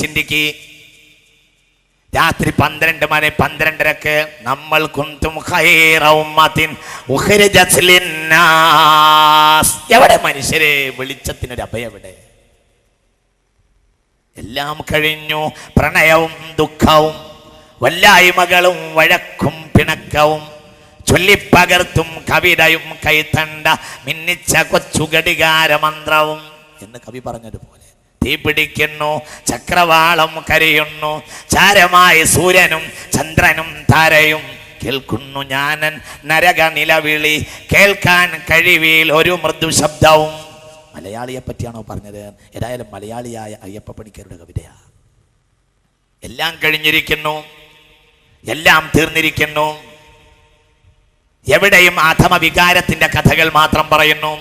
ചിന്തിക്ക്. രാത്രി പന്ത്രണ്ട് മണി പന്ത്രണ്ടരക്ക് നമ്മൾ കുന്തും. എവിടെ മനുഷ്യരെ വെളിച്ചത്തിനൊരു അഭയം എവിടെ എല്ലാം കഴിഞ്ഞു. പ്രണയവും ദുഃഖവും വല്ലായ്മകളും വഴക്കും പിണക്കവും ചൊല്ലിപ്പകർത്തും കവിതയും കൈത്തണ്ട മിന്നിച്ച കൊച്ചുകടികാര മന്ത്രവും എന്ന് കവി പറഞ്ഞതുപോലെ. തീ പിടിക്കുന്നു ചക്രവാളം കരയുന്നു ചാരമായി സൂര്യനും ചന്ദ്രനും താരയും. കേൾക്കുന്നു ഞാനൻ നരക നിലവിളി കേൾക്കാൻ കഴിവിൽ ഒരു മൃദു ശബ്ദവും മലയാളിയെ പറ്റിയാണോ പറഞ്ഞത്? ഏതായാലും മലയാളിയായ അയ്യപ്പ പണിക്കരുടെ കവിതയാ എല്ലാം കഴിഞ്ഞിരിക്കുന്നു എല്ലാം തീർന്നിരിക്കുന്നു. എവിടെയും ആത്മവികാരത്തിന്റെ കഥകൾ മാത്രം പറയുന്നു.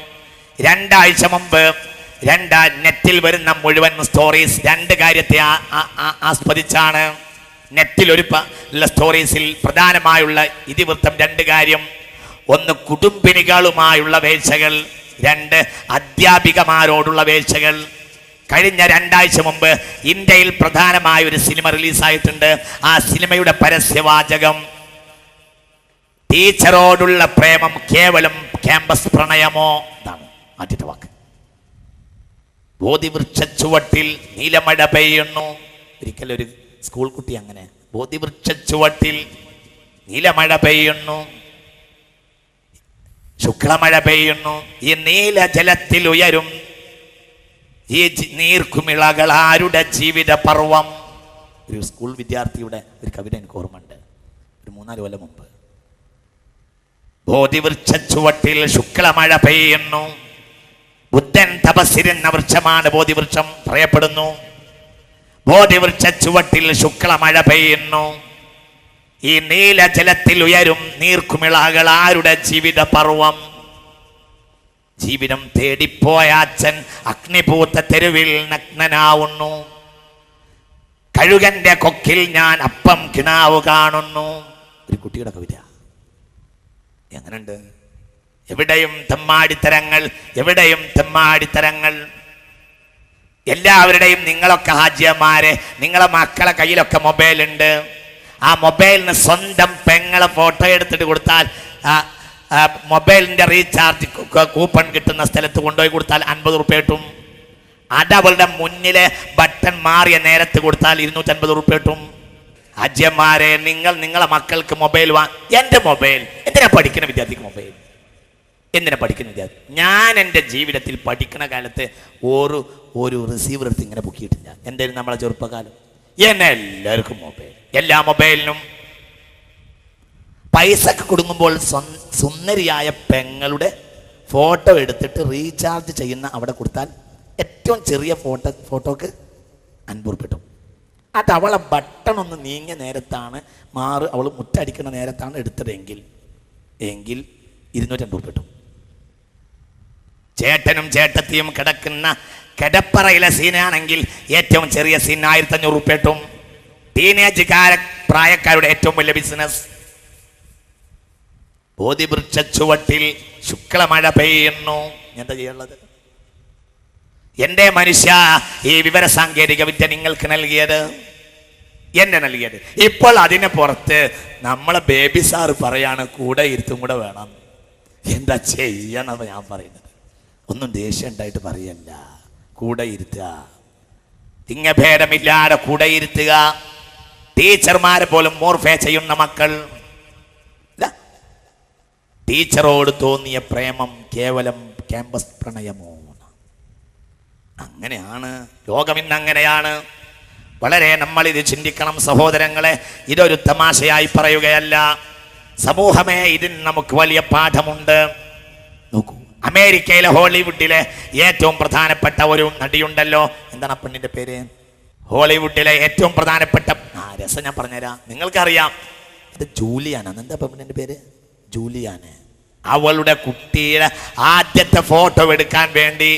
രണ്ടാഴ്ച മുമ്പ് രണ്ട് നെറ്റിൽ വരുന്ന മുഴുവൻ സ്റ്റോറീസ് രണ്ട് കാര്യത്തെ ആസ്പദിച്ചാണ് നെറ്റിൽ ഒരു സ്റ്റോറീസിൽ പ്രധാനമായുള്ള ഇതിവൃത്തം രണ്ട് കാര്യം. ഒന്ന് കുടുംബിനികളുമായുള്ള വേഴ്ചകൾ. രണ്ട് അധ്യാപികമാരോടുള്ള വേഴ്ചകൾ. കഴിഞ്ഞ രണ്ടാഴ്ച മുമ്പ് ഇന്ത്യയിൽ പ്രധാനമായ ഒരു സിനിമ റിലീസായിട്ടുണ്ട്. ആ സിനിമയുടെ പരസ്യവാചകം. ടീച്ചറോടുള്ള പ്രേമം കേവലം ക്യാമ്പസ് പ്രണയമോ? എന്നാണ് ആദ്യത്തെ വാക്ക്. ബോധിവൃക്ഷ ചുവട്ടിൽ നീലമഴ പെയ്യുന്നു. ഒരിക്കലും ഒരു സ്കൂൾ കുട്ടി അങ്ങനെ ബോധിവൃക്ഷ ചുവട്ടിൽ നീലമഴ പെയ്യുന്നു. ശുക്ലമഴ പെയ്യുന്നു. ഈ നീല ജലത്തിൽ ഉയരും. ഈ നീർക്കുമിളകൾ ആരുടെ ജീവിത പർവം? ഒരു സ്കൂൾ വിദ്യാർത്ഥിയുടെ ഒരു കവിത എനിക്ക് ഓർമ്മയുണ്ട്. ഒരു മൂന്നാൽ കൊല്ലം മുമ്പ്. ബോധിവൃക്ഷ ചുവട്ടിൽ ശുക്ലമഴ പെയ്യുന്നു. ബുദ്ധൻ തപസ്സിരുന്ന വൃക്ഷമാണ് ബോധിവൃക്ഷം പറയപ്പെടുന്നു. ബോധിവൃക്ഷ ചുവട്ടിൽ ശുക്ലമഴ പെയ്യുന്നു. ഈ നീലജലത്തിൽ ഉയരും നീർക്കുമിളകൾ ആരുടെ ജീവിത പർവം? ജീവിതം തേടിപ്പോയ അച്ഛൻ അഗ്നിപൂത്ത തെരുവിൽ നഗ്നനാവുന്നു. കഴുകന്റെ കൊക്കിൽ ഞാൻ അപ്പം കിണാവ് കാണുന്നു. ഒരു കുട്ടിയുടെ കവിത. എങ്ങനുണ്ട്? എവിടെയും തെമ്മാടിത്തരങ്ങൾ എവിടെയും തെമ്മാടിത്തരങ്ങൾ. എല്ലാവരുടെയും നിങ്ങളൊക്കെ ഹാജിയന്മാരെ നിങ്ങളെ മക്കളെ കയ്യിലൊക്കെ മൊബൈൽ ഉണ്ട് ആ മൊബൈലിന് സ്വന്തം പെങ്ങളെ ഫോട്ടോ എടുത്തിട്ട് കൊടുത്താൽ മൊബൈലിന്റെ റീചാർജ് കൂപ്പൺ കിട്ടുന്ന സ്ഥലത്ത് കൊണ്ടുപോയി കൊടുത്താൽ അൻപത് റുപ്യ കിട്ടും. അത് അവളുടെ മുന്നിലെ ബട്ടൺ മാറിയ നേരത്ത് കൊടുത്താൽ ഇരുന്നൂറ്റൻപത് റുപ്യ കിട്ടും. അജ്യന്മാരെ നിങ്ങൾ നിങ്ങളെ മക്കൾക്ക് മൊബൈൽ വാ എന്റെ മൊബൈൽ എന്തിനാ പഠിക്കുന്ന വിദ്യാർത്ഥിക്ക് മൊബൈൽ? എന്തിനാ പഠിക്കുന്ന വിദ്യാർത്ഥി? ഞാൻ എന്റെ ജീവിതത്തിൽ പഠിക്കുന്ന കാലത്ത് ഒരു ഒരു റിസീവർ എടുത്ത് ഇങ്ങനെ പൊക്കിയിട്ടില്ല. എന്തായാലും നമ്മളെ ചെറുപ്പകാലം? എന്നെ എല്ലാവർക്കും മൊബൈൽ എല്ലാ മൊബൈലിനും പൈസക്ക് കൊടുങ്ങുമ്പോൾ സുന്ദരിയായ പെങ്ങളുടെ ഫോട്ടോ എടുത്തിട്ട് റീചാർജ് ചെയ്യുന്ന അവിടെ കൊടുത്താൽ ഏറ്റവും ചെറിയ ഫോട്ടോ ഫോട്ടോക്ക് അൻപുറപ്പെട്ടു അത് അവളെ ബട്ടൺ ഒന്ന് നീങ്ങിയ നേരത്താണ് മാറ് അവൾ മുറ്റടിക്കുന്ന നേരത്താണ് എടുത്തതെങ്കിൽ എങ്കിൽ ഇരുന്നൂറ്റമ്പത് ഉറുപ്പിക കിട്ടും. ചേട്ടനും ചേട്ടത്തിയും കിടക്കുന്ന കിടപ്പറയിലെ സീനാണെങ്കിൽ ഏറ്റവും ചെറിയ സീൻ ആയിരത്തി അഞ്ഞൂറ് ഉറുപ്പേട്ടും ടീനേജുകാര പ്രായക്കാരുടെ ഏറ്റവും വലിയ ബിസിനസ് ബോധിവൃക്ഷ ചുവട്ടിൽ ശുക്ലമഴ പെയ്യുന്നു. എന്താ ചെയ്യാനുള്ളത്? എന്റെ മനുഷ്യ ഈ വിവര സാങ്കേതിക വിദ്യ നിങ്ങൾക്ക് നൽകിയത്? എന്നെ നൽകിയത്. ഇപ്പോൾ അതിന് പുറത്ത് നമ്മളെ ബേബി സാറ് പറയാണ് കൂടെ ഇരുത്തും കൂടെ വേണം. എന്താ ചെയ്യണം ഞാൻ പറയുന്നത്? ഒന്നും ദേഷ്യം ഉണ്ടായിട്ട് പറയല്ല കൂടെ ഇരുത്തുക. തിങ്ങഭേദമില്ലാതെ കൂടെ ഇരുത്തുക. ടീച്ചർമാരെ പോലും മോർഫേ ചെയ്യുന്ന മക്കൾ. ടീച്ചറോട് തോന്നിയ പ്രേമം കേവലം ക്യാമ്പസ് പ്രണയമോ? അങ്ങനെയാണ്. ലോകം ഇന്ന് അങ്ങനെയാണ്. വളരെ നമ്മൾ ഇത് ചിന്തിക്കണം സഹോദരങ്ങളെ. ഇതൊരു തമാശയായി പറയുകയല്ല. സമൂഹമേ ഇതിന് നമുക്ക് വലിയ പാഠമുണ്ട്. നോക്കൂ. അമേരിക്കയിലെ ഹോളിവുഡിലെ ഏറ്റവും പ്രധാനപ്പെട്ട ഒരു നടിയുണ്ടല്ലോ. എന്താണ് ആ പെണ്ണിന്റെ പേര്? ഹോളിവുഡിലെ ഏറ്റവും പ്രധാനപ്പെട്ട ആ രസം ഞാൻ പറഞ്ഞുതരാം. നിങ്ങൾക്കറിയാം ഇത് ജൂലിയാനാണ് എന്താ പെണ്ണിന്റെ പേര്? ജൂലിയാന്. അവളുടെ കുട്ടിയുടെ ആദ്യത്തെ ഫോട്ടോ എടുക്കാൻ വേണ്ടി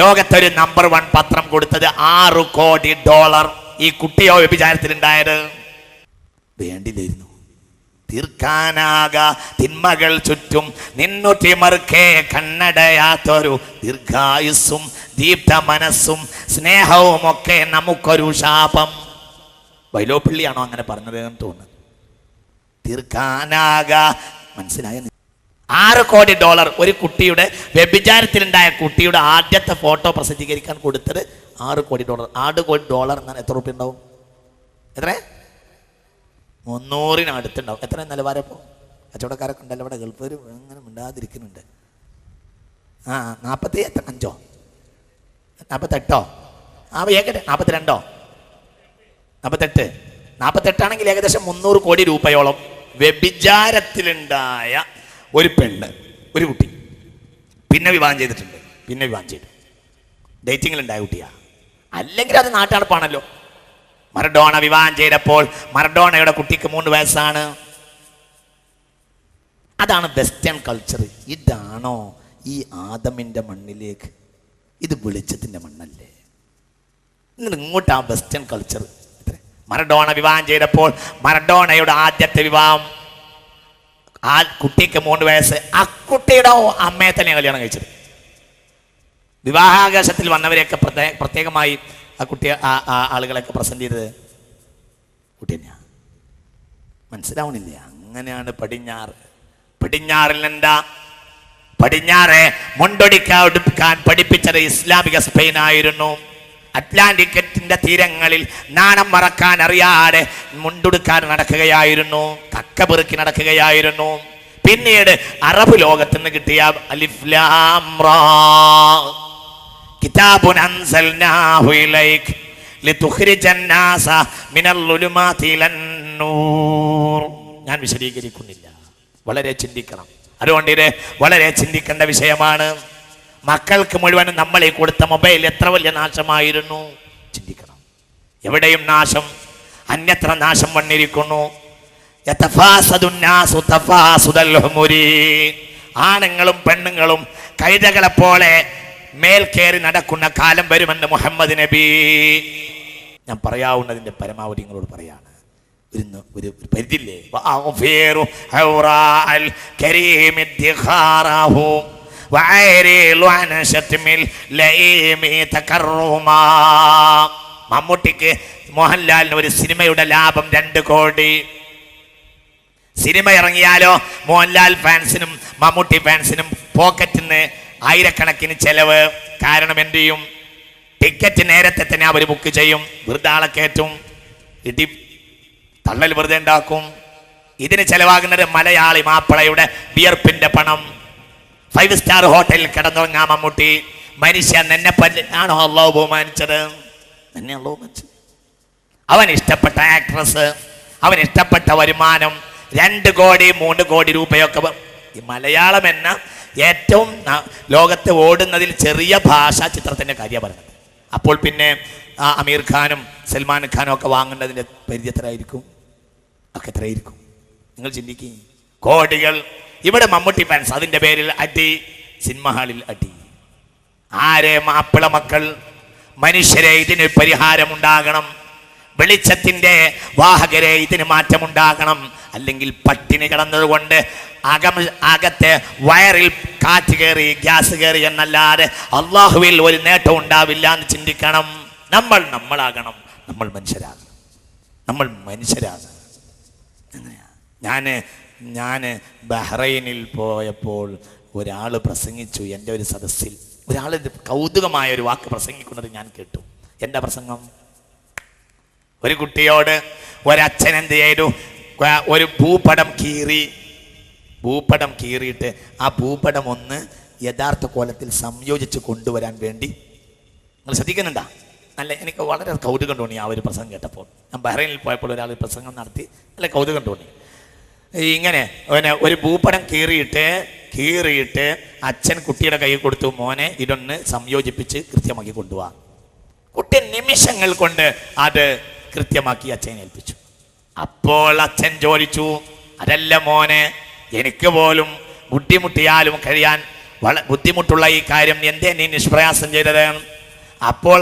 ലോകത്തൊരു നമ്പർ വൺ പത്രം കൊടുത്തത് ആറ് കോടി ഡോളർ ഈ കുട്ടിയോ വ്യഭിചാരത്തിലുണ്ടായത് വേണ്ടില്ലായിരുന്നു തീർക്കാനാക. തിന്മകൾ ചുറ്റും നിന്നു തിമർക്കേ കണ്ണടയാത്തൊരു ദീർഘായുസ്സും ദീപ്ത മനസ്സും സ്നേഹവും ഒക്കെ നമുക്കൊരു ശാപം. വൈലോപ്പിള്ളിയാണോ അങ്ങനെ പറഞ്ഞത് എന്ന് തോന്നുന്നു തീർക്കാനാക. മനസ്സിലായ ആറ് കോടി ഡോളർ ഒരു കുട്ടിയുടെ വ്യഭിചാരത്തിലുണ്ടായ കുട്ടിയുടെ ആദ്യത്തെ ഫോട്ടോ പ്രസിദ്ധീകരിക്കാൻ കൊടുത്തത് ആറ് കോടി ഡോളർ. ആറ് കോടി ഡോളർ എന്നാൽ എത്ര റുപ്യ ഉണ്ടാവും? എത്ര മുന്നൂറിന് അടുത്തുണ്ടാവും. എത്ര നിലവാരം ഇപ്പോൾ കച്ചവടക്കാരൊക്കെ ഉണ്ടല്ലോ ഇവിടെ ഗൾഫുകാർ അങ്ങനെ മിണ്ടാതിരിക്കുന്നുണ്ട്. ആ നാൽപ്പത്തി എത്ര അഞ്ചോ? നാൽപ്പത്തെട്ടോ ആ ഏകദേശം നാൽപ്പത്തിരണ്ടോ നാൽപ്പത്തെട്ട് നാൽപ്പത്തെട്ടാണെങ്കിൽ ഏകദേശം മുന്നൂറ് കോടി രൂപയോളം വ്യഭിചാരത്തിലുണ്ടായ ഒരു പെണ്ണ് ഒരു കുട്ടി. പിന്നെ വിവാഹം ചെയ്തിട്ടുണ്ട്. പിന്നെ വിവാഹം ചെയ്തു. ഡേറ്റിങ്ങിലുണ്ടായ കുട്ടിയാ. അല്ലെങ്കിൽ അത് നാട്ടടപ്പാണല്ലോ മറഡോണ വിവാഹം ചെയ്തപ്പോൾ മറഡോണയുടെ കുട്ടിക്ക് മൂന്ന് വയസ്സാണ്. അതാണ് വെസ്റ്റേൺ കൾച്ചർ ഇതാണോ ഈ ആദമിന്റെ മണ്ണിലേക്ക്? ഇത് വെളിച്ചത്തിന്റെ മണ്ണല്ലേ? നിങ്ങൾ ഇങ്ങോട്ട് ആ വെസ്റ്റേൺ കൾച്ചർ മറഡോണ വിവാഹം ചെയ്തപ്പോൾ മറഡോണയുടെ ആദ്യത്തെ വിവാഹം. ആ കുട്ടിക്ക് മൂന്ന് വയസ്സ്. ആ കുട്ടിയുടെ അമ്മയെ തന്നെ കല്യാണം കഴിച്ചത്. വിവാഹാകാശത്തിൽ വന്നവരെയൊക്കെ പ്രത്യേക പ്രത്യേകമായി ആ കുട്ടിയെ ആ ആ ആളുകളൊക്കെ പ്രസന്റ് ചെയ്തത്? കുട്ടി തന്നെയാ. മനസ്സിലാവണില്ലേ? അങ്ങനെയാണ് പടിഞ്ഞാറ്. പടിഞ്ഞാറിൽ എന്താ? പടിഞ്ഞാറെ മുണ്ടൊടിക്കാൻ പഠിപ്പിച്ചത് ഇസ്ലാമിക സ്പെയിൻ ആയിരുന്നു അറ്റ്ലാന്റിക്കറ്റിന്റെ തീരങ്ങളിൽ നാണം മറക്കാൻ അറിയാതെ മുണ്ടുടുക്കാൻ നടക്കുകയായിരുന്നു. കക്ക പെറുക്കി നടക്കുകയായിരുന്നു. പിന്നീട് അറബ് ലോകത്തുനിന്ന് കിട്ടിയ അലിഫ്ലാം. കിതാബുൻ അൻസൽനാഹു ഇലൈക് ലിതുഖ്രിജൻ നാസ മിനൽ നൂർ ഞാൻ വിശദീകരിക്കുന്നില്ല. വളരെ ചിന്തിക്കണം. അതുകൊണ്ട് ഇത് വളരെ ചിന്തിക്കേണ്ട വിഷയമാണ്. മക്കൾക്ക് മുഴുവനും നമ്മളെ കൊടുത്ത മൊബൈൽ എത്ര വലിയ നാശമായിരുന്നു? ചിന്തിക്കണം. എവിടെയും നാശം അന്യത്ര നാശം വന്നിരിക്കുന്നു. ആണുങ്ങളും പെണ്ണുങ്ങളും കൈതകളെ പോലെ മേൽ കയറി നടക്കുന്ന കാലം വരുമെന്ന് മുഹമ്മദ് നബി. ഞാൻ പറയാവുന്നതിന്റെ പരമാവധി നിങ്ങളോട് പറയാണ്. ഒരു ഒരു പരിധില്ലേ മമ്മൂട്ടിക്ക് മോഹൻലാലിന് ഒരു സിനിമയുടെ ലാഭം രണ്ട് കോടി. സിനിമ ഇറങ്ങിയാലോ? മോഹൻലാൽ ഫാൻസിനും മമ്മൂട്ടി ഫാൻസിനും പോക്കറ്റിൽ നിന്ന് ആയിരക്കണക്കിന് ചെലവ്. കാരണം എന്ത് ചെയ്യും? ടിക്കറ്റ് നേരത്തെ തന്നെ അവർ ബുക്ക് ചെയ്യും. വെറുതെ ആളെ കയറ്റും. ഇടി തള്ളൽ വെറുതെ ഉണ്ടാക്കും. ഇതിന് ചെലവാകുന്നത് മലയാളി മാപ്പിളയുടെ വിയർപ്പിന്റെ പണം. ഫൈവ് സ്റ്റാർ ഹോട്ടലിൽ കിടന്നുറങ്ങാ മമ്മൂട്ടി. മനുഷ്യൻ എന്നെ പല്ല് ആണോ ബഹുമാനിച്ചത്? എന്നെ അള്ളാഹു അവൻ ഇഷ്ടപ്പെട്ട ആക്ട്രസ് അവൻ ഇഷ്ടപ്പെട്ട വരുമാനം. രണ്ട് കോടി മൂന്ന് കോടി രൂപയൊക്കെ ഈ മലയാളം എന്ന ഏറ്റവും ലോകത്തെ ഓടുന്നതിൽ ചെറിയ ഭാഷാ ചിത്രത്തിന്റെ കാര്യം പറയുന്നത്. അപ്പോൾ പിന്നെ ആ അമീർ ഖാനും സൽമാൻ ഖാനും ഒക്കെ വാങ്ങുന്നതിന്റെ പരിധി എത്രയായിരിക്കും? ഒക്കെ എത്രയായിരിക്കും? നിങ്ങൾ ചിന്തിക്കുക കോടികൾ. ഇവിടെ മമ്മൂട്ടി ഫാൻസ് അതിന്റെ പേരിൽ അടി സിനിമ ഹാളിൽ അടി. ആരെ മാപ്പിള മക്കൾ? മനുഷ്യരെ ഇതിന് പരിഹാരമുണ്ടാകണം. വെളിച്ചത്തിന്റെ വാഹകരെ ഇതിന് മാറ്റമുണ്ടാകണം. അല്ലെങ്കിൽ പട്ടിണി കിടന്നതുകൊണ്ട് അകം അകത്തെ വയറിൽ കാറ്റ് കയറി ഗ്യാസ് കയറി എന്നല്ലാതെ അള്ളാഹുവിൽ ഒരു നേട്ടം ഉണ്ടാവില്ല എന്ന് ചിന്തിക്കണം. നമ്മൾ നമ്മളാകണം. നമ്മൾ മനുഷ്യരാണ് നമ്മൾ മനുഷ്യരാകണം. അങ്ങനെയാ ഞാൻ ഞാൻ ബഹ്റൈനിൽ പോയപ്പോൾ ഒരാൾ പ്രസംഗിച്ചു. എന്റെ ഒരു സദസ്സിൽ ഒരാൾ കൗതുകമായ ഒരു വാക്ക് പ്രസംഗിക്കുന്നത് ഞാൻ കേട്ടു. എന്താ പ്രസംഗം? ഒരു കുട്ടിയോട് ഒരച്ഛൻ എന്ത് ചെയ്തു? ഒരു ഭൂപടം കീറി ഭൂപടം കീറിയിട്ട് ആ ഭൂപടം ഒന്ന് യഥാർത്ഥ കോലത്തിൽ സംയോജിച്ച് കൊണ്ടുവരാൻ വേണ്ടി നിങ്ങൾ ശ്രദ്ധിക്കുന്നുണ്ടാ? നല്ല എനിക്ക് വളരെ കൗതുകം തോന്നി ആ ഒരു പ്രസംഗം കേട്ടപ്പോൾ. ഞാൻ ബഹ്റൈനിൽ പോയപ്പോൾ ഒരാൾ പ്രസംഗം നടത്തി. നല്ല കൗതുകം തോന്നി. ഇങ്ങനെ പിന്നെ ഒരു ഭൂപടം കീറിയിട്ട് കീറിയിട്ട് അച്ഛൻ കുട്ടിയുടെ കയ്യിൽ കൊടുത്തു മോനെ ഇതൊന്ന് സംയോജിപ്പിച്ച് കൃത്യമാക്കി കൊണ്ടുപോവാ കുട്ടി നിമിഷങ്ങൾ കൊണ്ട് അത് കൃത്യമാക്കി അച്ഛനെ ഏൽപ്പിച്ചു. അപ്പോൾ അച്ഛൻ ചോദിച്ചു അതല്ല മോനെ എനിക്ക് പോലും ബുദ്ധിമുട്ടിയാലും കഴിയാൻ വള ബുദ്ധിമുട്ടുള്ള ഈ കാര്യം എന്തേ നീ നിഷ്പ്രയാസം ചെയ്തത്? അപ്പോൾ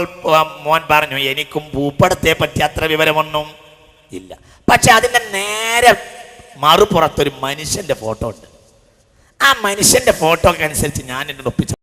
മോൻ പറഞ്ഞു എനിക്കും ഭൂപടത്തെ പറ്റി അത്ര വിവരമൊന്നും ഇല്ല. പക്ഷെ അതിന്റെ നേരെ മറുപുറത്തൊരു മനുഷ്യന്റെ ഫോട്ടോ ഉണ്ട്. ആ മനുഷ്യന്റെ ഫോട്ടോ അനുസരിച്ച് ഞാൻ എന്നോട് ഒപ്പിച്ചു.